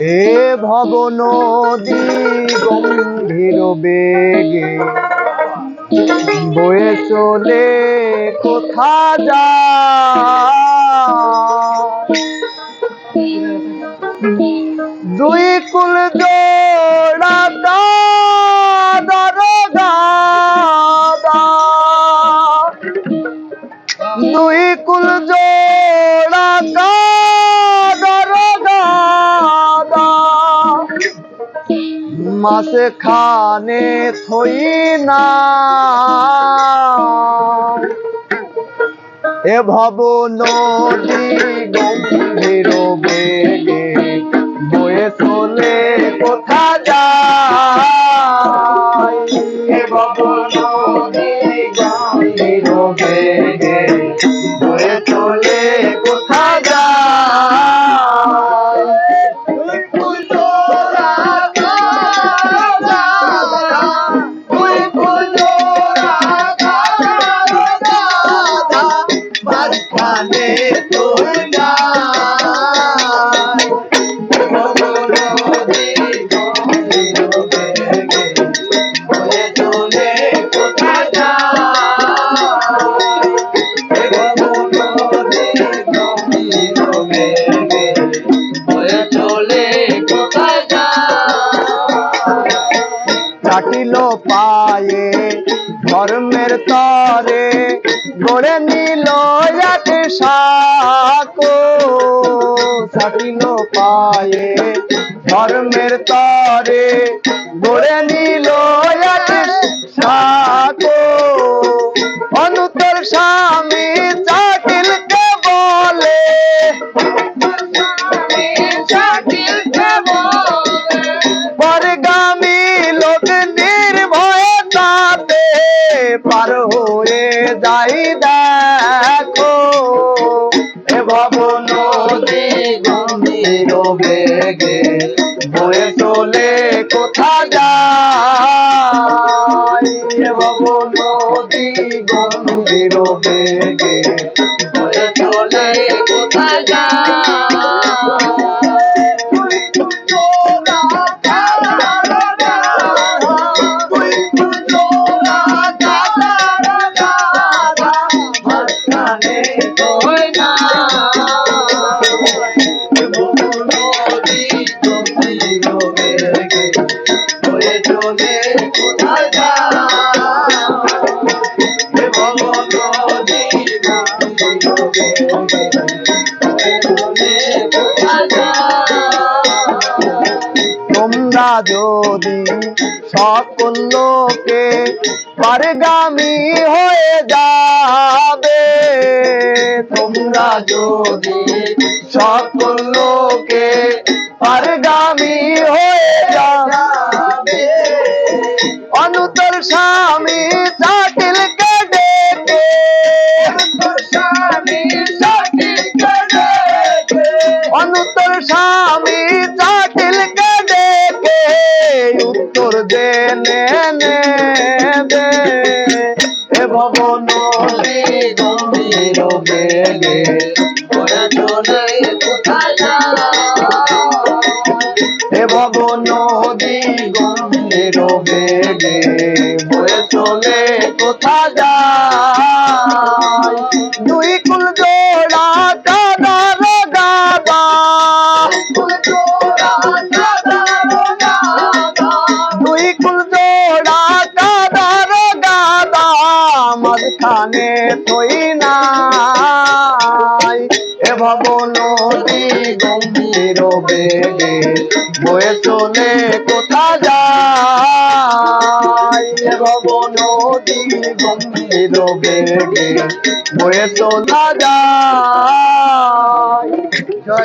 এ ভব গম্ভীর বেগে। বয়ে চলে কোথা যা মাসে খানে থই না। এ ভব নদী গম্ভীর বেগে চাটিল পায়ে ধর্মের তরে গড়ে নিল এক সাকো। চাটিল পায়ে ধর্মের তরে গড়ে নিল এ ভব নদী গম্ভীর বেগে বয়ে চলে কোথা যায় এ ভব নদী গম্ভীর বেগে তোমরা যদি সকল লোকে পারগামী হয়ে যাবে, তোমরা যদি সকল লোকে পারগামী হয়ে যাবে, অনুতর স্বামী অনুতর স্বামী চাটিলকে ডেকে উত্তর জেনে নেবে গম্ভীর বেগে কোথায় নদী গম্ভীর বেগে, বয়ে চলে কোথা মাঝখানে থই নাই। এ ভব নদী গম্ভীর বেগে বয়ে চলে কোথা যায়? এ ভব নদী গম্ভীর বেগে বয়ে চলা যায়?